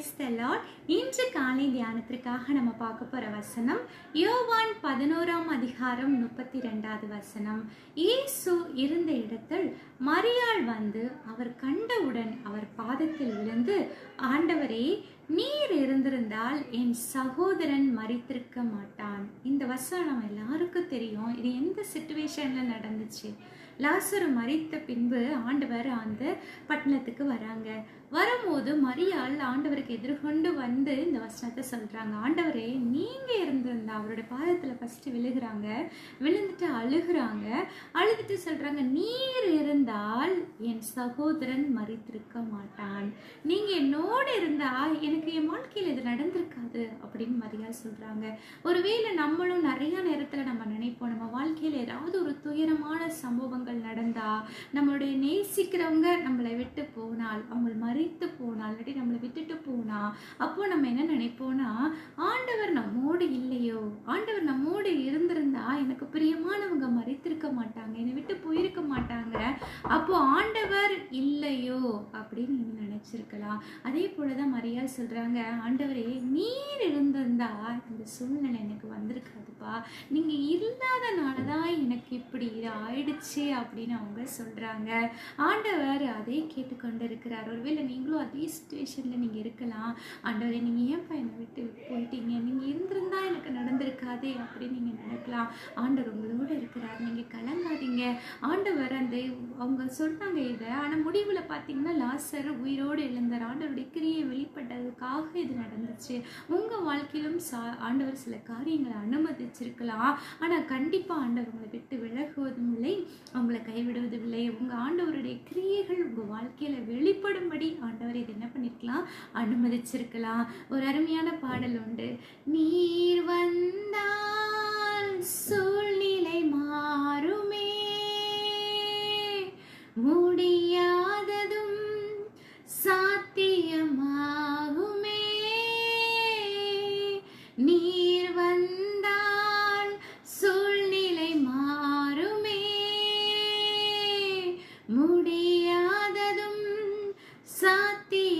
கிரைஸ்தலால் இன்று காலை தியானத்திற்காக நம்ம பார்க்க போற வசனம் யோவான் பதினோராம் அதிகாரம் முப்பத்தி ரெண்டாவது வசனம். இயேசு இருந்த இடத்தில் மரியாள் வந்து அவர் கண்டவுடன் அவர் பாதத்தில் விழுந்து ஆண்டவரே நீர் இருந்திருந்தால் என் சகோதரன் மறித்திருக்க மாட்டான். இந்த வசனம் நம்ம எல்லாருக்கும் தெரியும். இது எந்த சுச்சுவேஷன்ல நடந்துச்சு? லாசரு மறித்த பின்பு ஆண்டவர் அந்த பட்டணத்துக்கு வராங்க. வரும்போது மரியாள் ஆண்டவருக்கு எதிர்கொண்டு வந்து இந்த வசனத்தை சொல்கிறாங்க ஆண்டவரே நீங்கள் இருந்திருந்தா அவரோட பாதத்தில் ஃபஸ்ட்டு விழுகிறாங்க. விழுந்துட்டு அழுகிறாங்க. அழுதுட்டு சொல்கிறாங்க நீர் இருந்தால் என் சகோதரன் மறித்திருக்க மாட்டான். நீங்கள் என்னோடு இருந்தால் எனக்கு என் வாழ்க்கையில் இது நடந்திருக்காது அப்படின்னு மரியாள் சொல்கிறாங்க ஒருவேளை நம்மளும் நிறையா நேரத்தில் நம்ம நினைப்போம் நம்ம வாழ்க்கையில் ஏதாவது ஒரு துயரமான சம்பவங்கள் நடந்தா நம்மளுடைய நேசிக்கிறவங்க நம்மளை விட்டு போனால் அவங்க மறித்து போனால் இல்லாட்டி நம்மளை விட்டுட்டு போனா அப்போ நம்ம என்ன நினைப்போம்னா ஆண்டவர் நம்மோடு இல்லையோ ஆண்டவர் நம்மோடு இருந்திருந்தா எனக்கு பிரியமானவங்க மறித்திருக்க மாட்டாங்க. என்னை விட்டு அப்போ ஆண்டவர் இல்லையோ அப்படின்னு நீங்க நினைச்சிருக்கலாம். அதே போலதான் மரியா சொல்றாங்க ஆண்டவரே நீர் இருந்திருந்தா இந்த சூழ்நிலை எனக்கு வந்திருக்காதுப்பா. நீங்க இல்லாதனாலதான் எனக்கு இப்படி இது ஆயிடுச்சு அப்படின்னு அவங்க சொல்றாங்க. ஆண்டவர் அதை கேட்டுக்கொண்டு இருக்கிறார் ஒருவேளை நீங்களும் அதே சுச்சுவேஷன்ல நீங்க இருக்கலாம். ஆண்டவரே நீங்க ஏன்ப்பா என்னை விட்டு போயிட்டீங்க? நீங்க இருந்திருந்தா எனக்கு நடந்திருக்காதே அப்படின்னு நீங்கள் நினைக்கலாம். ஆண்டவர் உங்களோட இருக்கிறார். நீங்கள் கலங்காதீங்க. ஆண்டவர் அந்த அவங்க சொன்னாங்க இதை. ஆனால் முடிவில் பார்த்தீங்கன்னா லாஸ்டர் உயிரோடு எழுந்தார். ஆண்டவருடைய கிரியை வெளிப்பட்டதுக்காக இது நடந்துச்சு. உங்கள் வாழ்க்கையிலும் சா ஆண்டவர் சில காரியங்களை அனுமதிச்சிருக்கலாம். ஆனால் கண்டிப்பாக ஆண்டவர் உங்களை விட்டு விலகுவதும் இல்லை அவங்களை கைவிடுவதும் இல்லை. உங்கள் ஆண்டவருடைய கிரியைகள் உங்கள் வாழ்க்கையில் வெளிப்படும்படி ஆண்டவர் இது என்ன பண்ணிருக்கலாம்? அனுமதிச்சிருக்கலாம். ஒரு அருமையான பாடல் உண்டு. நீர் வந்து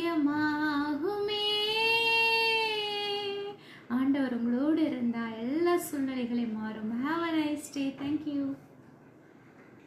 சாத்தியமாகுமே ஆண்டவர் உங்களோடு இருந்தால் எல்லா சூழ்நிலைகளையும் மாறும். Have a nice day thank you